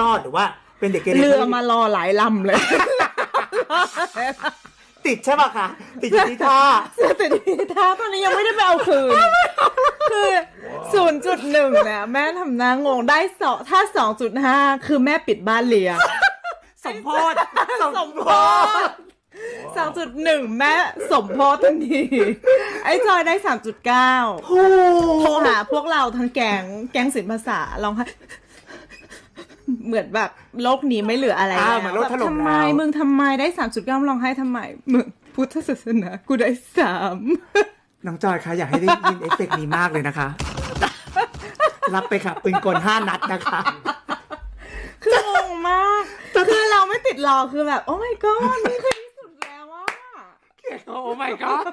รอดหรือว่าเป็นเด็กเกเรเรือมารอหลายลำเลย ติดใช่ป่ะคะติดอยู่ที่ท่าเสื้อติดที่เท้าตอนนี้ยังไม่ได้ไปเอาคืน คือศูนย์จุดหนึ่งเนี่ยแม่ทำหน้างงได้สองถ้าสองจุดห้าคือแม่ปิดบ้านเลี้ยงสมโพธสมโพธสองจุดหนึ่งแม่สมโพธทันทีไอ้จอยได้สามจุดเก้าโอ้โทรหาพวกเราทั้งแก๊งแก๊งศิลปภาษาลองให้ เหมือนแบบโลกนี้ไม่เหลืออะไรอ่าแล้วเหมือนรถแบบถล่มทำไมดาวมึงทำไมได้สามจุดเก้าลองให้ทำไมมึงพุทธศาสนากูได้สามน้องจอยคะอยากให้ได้ยินเอฟเฟกต์นี้มากเลยนะคะ รับไปค่ะปืนกลห้านัดนะคะคืองงมาก คือเราไม่ติดรอคือแบบ โอ้ my god นี่คือที่สุดแล้วว่าโอ้ my god